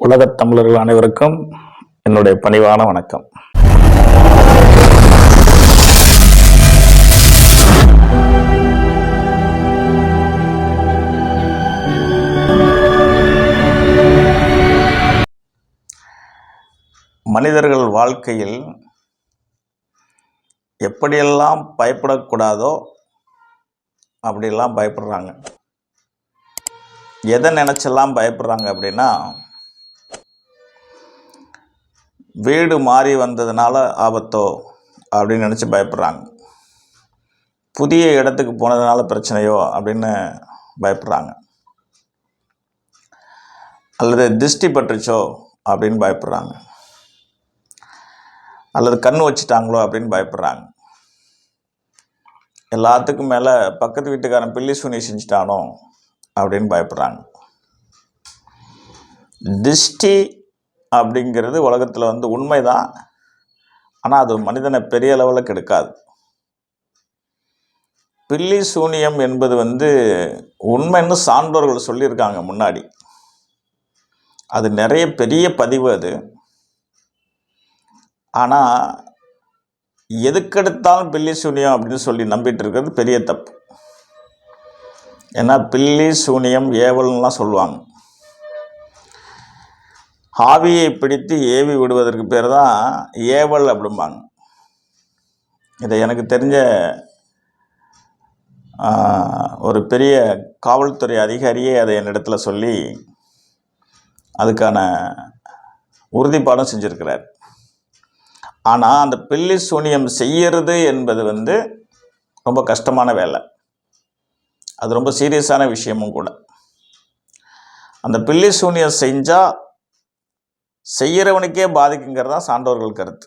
உலகத் தமிழர்கள் அனைவருக்கும் என்னுடைய பணிவான வணக்கம். மனிதர்கள் வாழ்க்கையில் எப்படியெல்லாம் பயப்படக்கூடாதோ அப்படியெல்லாம் பயப்படுறாங்க. எதை நினச்செல்லாம் பயப்படுறாங்க அப்படின்னா வீடு மாறி வந்ததுனால ஆபத்தோ அப்படின்னு நினச்சி பயப்படுறாங்க. புதிய இடத்துக்கு போனதுனால பிரச்சனையோ அப்படின்னு பயப்படுறாங்க. அல்லது திருஷ்டி பட்டுச்சோ அப்படின்னு பயப்படுறாங்க. அல்லது கண் வச்சுட்டாங்களோ அப்படின்னு பயப்படுறாங்க. எல்லாத்துக்கும் மேலே பக்கத்து வீட்டுக்காரன் பில்லி சுனி செஞ்சிட்டானோ அப்படின்னு பயப்படுறாங்க. திருஷ்டி அப்படிங்கிறது உலகத்தில் வந்து உண்மைதான். ஆனால் அது மனிதனை பெரிய லெவலில் கெடுக்காது. பில்லி சூனியம் என்பது வந்து உண்மைன்னு சான்றோர்கள் சொல்லியிருக்காங்க முன்னாடி. அது நிறைய பெரிய பதிவு அது. ஆனால் எதுக்கெடுத்தாலும் பில்லி சூனியம் அப்படின்னு சொல்லி நம்பிட்டு இருக்கிறது பெரிய தப்பு. ஏன்னா பில்லி சூனியம் ஏவல்னுலாம் சொல்லுவாங்க. ஆவியை பிடித்து ஏவி விடுவதற்கு பேர் தான் ஏவல் அப்படிம்பாங்க. இதை எனக்கு தெரிஞ்ச ஒரு பெரிய காவல்துறை அதிகாரியே அதை என்னிடத்துல சொல்லி அதுக்கான உறுதிப்பாடும் செஞ்சுருக்கிறார். ஆனால் அந்த பில்லி சூனியம் செய்யறது என்பது வந்து ரொம்ப கஷ்டமான வேலை. அது ரொம்ப சீரியஸான விஷயமும் கூட. அந்த பில்லி சூனியம் செஞ்சால் செய்கிறவனுக்கே பாதிக்குங்கிறது தான் சான்றோர்கள் கருத்து.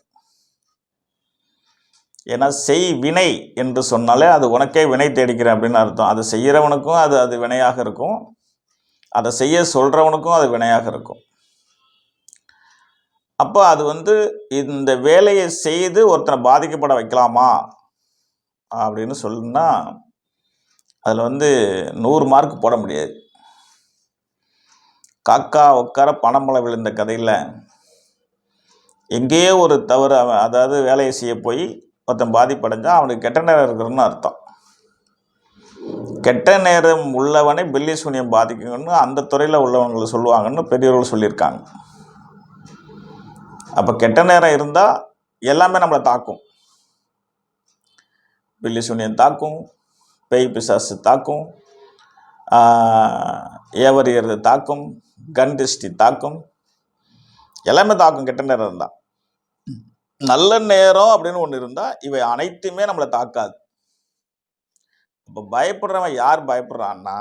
ஏன்னா செய் வினை என்று சொன்னாலே அது உனக்கே வினை தேடிக்கிறேன் அப்படின்னு அர்த்தம். அது செய்கிறவனுக்கும் அது அது வினையாக இருக்கும். அதை செய்ய சொல்கிறவனுக்கும் அது வினையாக இருக்கும். அப்போ அது வந்து இந்த வேலையை செய்து ஒருத்தனை பாதிக்கப்பட வைக்கலாமா? அப்படின்னு சொல்லுன்னா அதில் வந்து நூறு மார்க் போட முடியாது. காக்கா உட்கார பணமலை விழுந்த கதையில் எங்கேயோ ஒரு தவறு அவன் அதாவது வேலையை செய்ய போய் ஒருத்தன் பாதிப்படைஞ்சா அவனுக்கு கெட்ட நேரம் இருக்கிறன்னு அர்த்தம். கெட்ட நேரம் உள்ளவனை பில்லி சூனியம் பாதிக்குங்கன்னு அந்த துறையில் உள்ளவங்களை சொல்லுவாங்கன்னு பெரியவர்கள் சொல்லியிருக்காங்க. அப்போ கெட்ட நேரம் இருந்தால் எல்லாமே நம்மளை தாக்கும். பில்லி சூனியம் தாக்கும் பேய் பிசாசு தாக்கும் ஏவரியர் தாக்கும் கண் திருஷ்டி தாக்கும் எல்லாமே தாக்கும் கெட்ட நேரம் இருந்தால் நல்ல நேரம் அப்படின்னு ஒன்று இருந்தால் இவை அனைத்துமே நம்மளை தாக்காது. இப்போ பயப்படுறவன் யார் பயப்படுறான்னா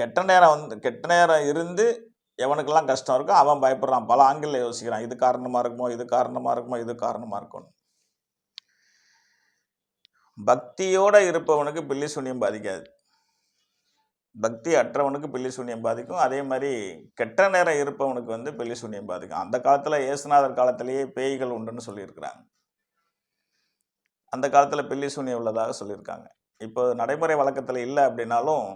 கெட்ட நேரம் வந்து கெட்ட நேரம் இருந்து எவனுக்கெல்லாம் கஷ்டம் இருக்கோ அவன் பயப்படுறான். பல ஆங்கிளில் யோசிக்கிறான் இது காரணமாக இருக்குமோ இது காரணமாக இருக்குமோ இது காரணமாக இருக்கும் பக்தியோடு இருப்பவனுக்கு பில்லி சூன்யம் பாதிக்காது. பக்தி அற்றவனுக்கு பில்லி சூனியம் பாதிக்கும். அதே மாதிரி கெட்ட நேரம் இருப்பவனுக்கு வந்து பில்லிசூனியம் பாதிக்கும். அந்த காலத்தில் இயேசுநாதர் காலத்திலேயே பேய்கள் உண்டுன்னு சொல்லியிருக்கிறாங்க. அந்த காலத்தில் பில்லிசூனியம் உள்ளதாக சொல்லியிருக்காங்க. இப்போ நடைமுறை வழக்கத்தில் இல்லை அப்படின்னாலும்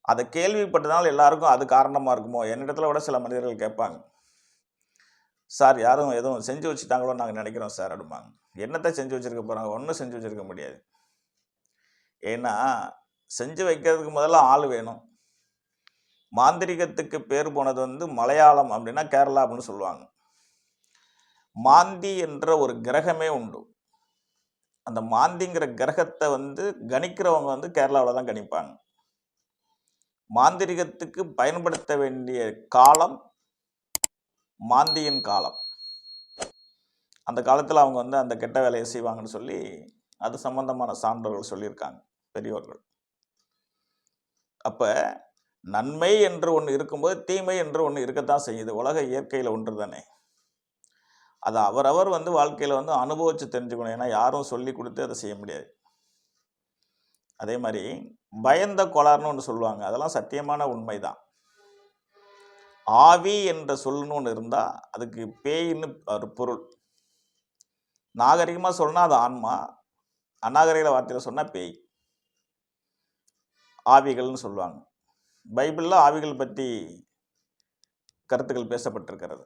அதை கேள்விப்பட்டதால் எல்லாருக்கும் அது காரணமாக இருக்குமோ? என்னிடத்துல விட சில மனிதர்கள் கேட்பாங்க. சார் யாரும் எதுவும் செஞ்சு வச்சுட்டாங்களோ நாங்கள் நினைக்கிறோம் சார் அப்படிம்பாங்க. என்னத்தை செஞ்சு வச்சுருக்க போகிறாங்க ஒன்றும் செஞ்சு வச்சுருக்க முடியாது. ஏன்னா செஞ்சு வைக்கிறதுக்கு முதல்ல ஆள் வேணும். மாந்திரிகத்துக்கு பேர் போனது வந்து மலையாளம் அப்படின்னா கேரளா அப்படின்னு சொல்லுவாங்க. மாந்தி என்ற ஒரு கிரகமே உண்டு. அந்த மாந்திங்கிற கிரகத்தை வந்து கணிக்கிறவங்க வந்து கேரளாவில் தான் கணிப்பாங்க. மாந்திரிகத்துக்கு பயன்படுத்த வேண்டிய காலம் மாந்தியின் காலம். அந்த காலத்தில் அவங்க வந்து அந்த கெட்ட வேலையை செய்வாங்கன்னு சொல்லி அது சம்பந்தமான சான்றோர்கள் சொல்லியிருக்காங்க பெரியோர்கள். அப்போ நன்மை என்று ஒன்று இருக்கும்போது தீமை என்று ஒன்று இருக்கத்தான் செய்யுது. உலக இயற்கையில் ஒன்று தானே. அது அவரவர் வந்து வாழ்க்கையில் வந்து அனுபவித்து தெரிஞ்சுக்கணும். ஏன்னா யாரும் சொல்லி கொடுத்து அதை செய்ய முடியாது. அதே மாதிரி பயந்த கோளாறுன்னு ஒன்று சொல்லுவாங்க. அதெல்லாம் சத்தியமான உண்மை தான் ஆவி என்ற சொல்லுன்னு ஒன்று இருந்தால் அதுக்கு பேயின்னு ஒரு பொருள். நாகரிகமாக சொன்னால் அது ஆன்மா. அநாகரிக வார்த்தையில் சொன்னால் பேய். ஆவிகள்னு சொல்லுவாங்க. பைபிளில் ஆவிகள் பற்றி கருத்துக்கள் பேசப்பட்டிருக்கிறது.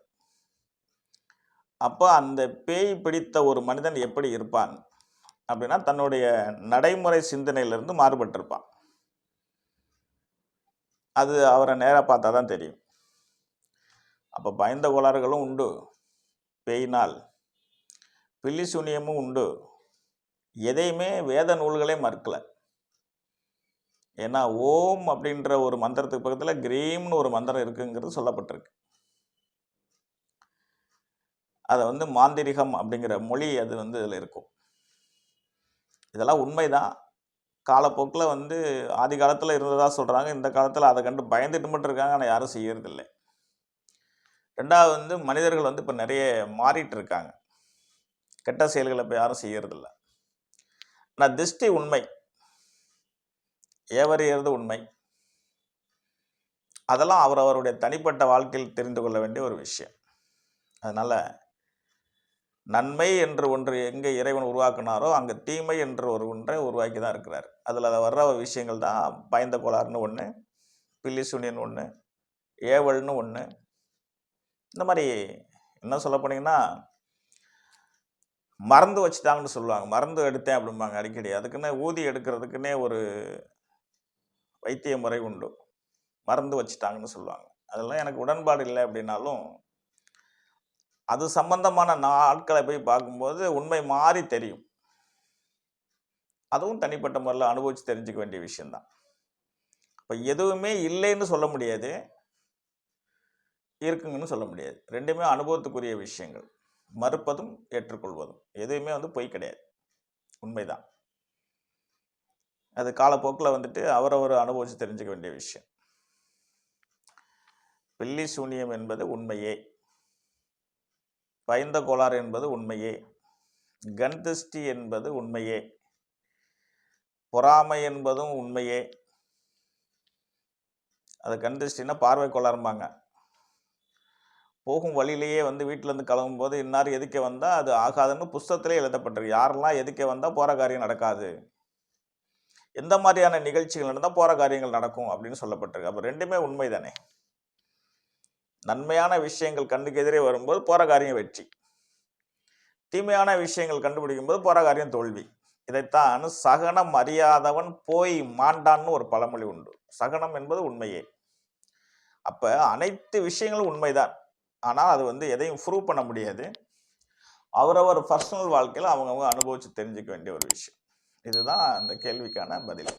அப்போ அந்த பேய் பிடித்த ஒரு மனிதன் எப்படி இருப்பான்? அப்படின்னா தன்னுடைய நடைமுறை சிந்தனையிலிருந்து மாறுபட்டிருப்பான். அது அவரை நேராக பார்த்தா தான் தெரியும். அப்போ பயந்த கோளாறுகளும் உண்டு. பேயினால் பில்லி சூனியமும் உண்டு. எதையுமே வேத நூல்களே மறுக்கலை. ஏன்னா ஓம் அப்படின்ற ஒரு மந்திரத்துக்கு பக்கத்தில் கிரீம்னு ஒரு மந்திரம் இருக்குங்கிறது சொல்லப்பட்டிருக்கு. அதை வந்து மாந்திரிகம் அப்படிங்கிற மொழி அது வந்து இதில் இருக்கும். இதெல்லாம் உண்மைதான். காலப்போக்கில் வந்து ஆதி காலத்தில் இருந்ததாக சொல்கிறாங்க இந்த காலத்தில் அதை கண்டு பயந்துட்டு மட்டும் இருக்காங்க. ஆனால் யாரும் செய்யறதில்லை. ரெண்டாவது வந்து மனிதர்கள் வந்து இப்போ நிறைய மாறிட்டு இருக்காங்க. கெட்ட செயல்களை இப்போ யாரும் செய்யறதில்ல. ஆனால் திருஷ்டி உண்மை. ஏவறியது உண்மை. அதெல்லாம் அவர் அவருடைய தனிப்பட்ட வாழ்க்கையில் தெரிந்து கொள்ள வேண்டிய ஒரு விஷயம். அதனால் நன்மை என்று ஒன்று எங்கே இறைவன் உருவாக்குனாரோ அங்கே தீமை என்று ஒரு ஒன்றை உருவாக்கி தான் இருக்கிறார். அதில் அதை வர்ற விஷயங்கள் தான். பயந்த கோளாறுன்னு ஒன்று பில்லி சுனியன் ஒன்று ஏவல்னு ஒன்று இந்த மாதிரி என்ன சொல்ல போனீங்கன்னா மருந்து வச்சுட்டாங்கன்னு சொல்லுவாங்க. மருந்து எடுத்தேன் அப்படிம்பாங்க அடிக்கடி. அதுக்குன்னே ஊதி எடுக்கிறதுக்குன்னே ஒரு வைத்திய முறை உண்டு. மறந்து வச்சுட்டாங்கன்னு சொல்லுவாங்க. அதெல்லாம் எனக்கு உடன்பாடு இல்லை அப்படின்னாலும் அது சம்பந்தமான நாட்களை போய் பார்க்கும்போது உண்மை மாறி தெரியும். அதுவும் தனிப்பட்ட முறையில் அனுபவித்து தெரிஞ்சுக்க வேண்டிய விஷயந்தான் இப்போ எதுவுமே இல்லைன்னு சொல்ல முடியாது. இருக்குங்கன்னு சொல்ல முடியாது. ரெண்டுமே அனுபவத்துக்குரிய விஷயங்கள். மறுப்பதும் ஏற்றுக்கொள்வதும். எதுவுமே வந்து பொய் கிடையாது. உண்மைதான். அது காலப்போக்கில் வந்துட்டு அவரவர் அனுபவித்து தெரிஞ்சுக்க வேண்டிய விஷயம். பில்லி சூனியம் என்பது உண்மையே. பயந்த கோளாறு என்பது உண்மையே. கன்திஷ்டி என்பது உண்மையே. பொறாமை என்பதும் உண்மையே. அது கண்திஷ்டின்னா பார்வை கோளாறும்பாங்க. போகும் வழியிலேயே வந்து வீட்டிலேருந்து கிளம்பும்போது இன்னார் எதுக்க வந்தால் அது ஆகாதுன்னு புஸ்தகத்திலே எழுதப்பட்டிருக்கு. யாரெல்லாம் எதுக்க வந்தால் போகிற காரியம் நடக்காது. எந்த மாதிரியான நிகழ்ச்சிகள் நடந்தால் போகிற காரியங்கள் நடக்கும் அப்படின்னு சொல்லப்பட்டிருக்கு. அப்போ ரெண்டுமே உண்மை தானே நன்மையான விஷயங்கள் கண்ணுக்கு எதிரே வரும்போது போகிற காரியம் வெற்றி. தீமையான விஷயங்கள் கண்டுபிடிக்கும் போது போகிற காரியம் தோல்வி. இதைத்தான் சகனம் அறியாதவன் போய் மாண்டான்னு ஒரு பழமொழி உண்டு. சகனம் என்பது உண்மையே. அப்போ அனைத்து விஷயங்களும் உண்மைதான். ஆனால் அது வந்து எதையும் ப்ரூவ் பண்ண முடியாது. அவரவர் பர்சனல் வாழ்க்கையில் அவங்கவுங்க அனுபவித்து தெரிஞ்சுக்க வேண்டிய ஒரு விஷயம். இதுதான் அந்த கேள்விக்கான பதில்.